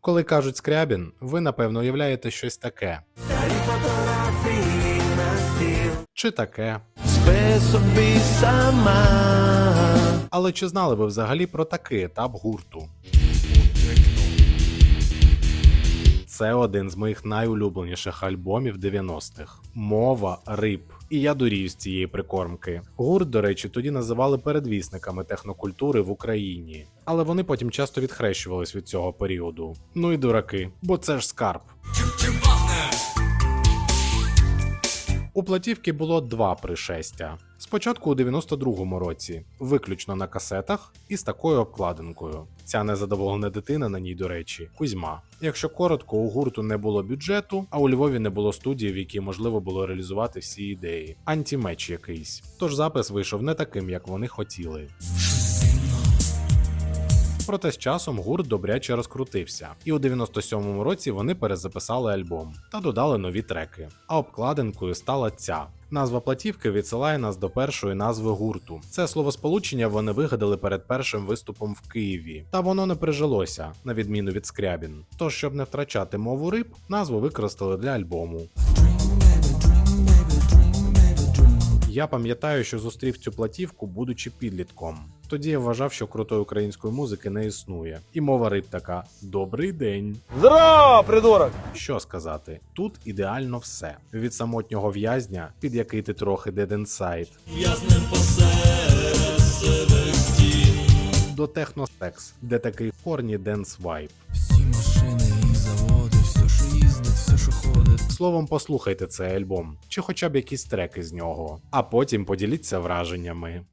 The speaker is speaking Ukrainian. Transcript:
Коли кажуть Скрябін, ви напевно уявляєте щось таке. Чи таке. Собі сама. Але чи знали ви взагалі про такий етап гурту? Це один з моїх найулюбленіших альбомів 90-х. Мова риб. І я дурію з цієї прикормки. Гурт, до речі, тоді називали передвісниками технокультури в Україні, але вони потім часто відхрещувались від цього періоду. Ну і дураки, бо це ж скарб. У платівки було два пришестя. Спочатку у 92-му році, виключно на касетах і з такою обкладинкою. Ця незадоволена дитина на ній, до речі, Кузьма. Якщо коротко, у гурту не було бюджету, а у Львові не було студії, в якій можливо було реалізувати всі ідеї. Антімеч якийсь. Тож запис вийшов не таким, як вони хотіли. Проте з часом гурт добряче розкрутився, і у 97-му році вони перезаписали альбом та додали нові треки. А обкладинкою стала ця. Назва платівки відсилає нас до першої назви гурту. Це словосполучення вони вигадали перед першим виступом в Києві, та воно не прижилося, на відміну від Скрябін. Тож, щоб не втрачати мову риб, назву використали для альбому. Я пам'ятаю, що зустрів цю платівку, будучи підлітком. Тоді я вважав, що крутої української музики не існує. І мова риб така: Добрий день. Здорово, придурок! Що сказати, тут ідеально все: від самотнього в'язня, під який ти трохи dead inside, до техносекс, де такий хорні денс вайб. Всі Словом, послухайте цей альбом, чи хоча б якісь треки з нього, а потім поділіться враженнями.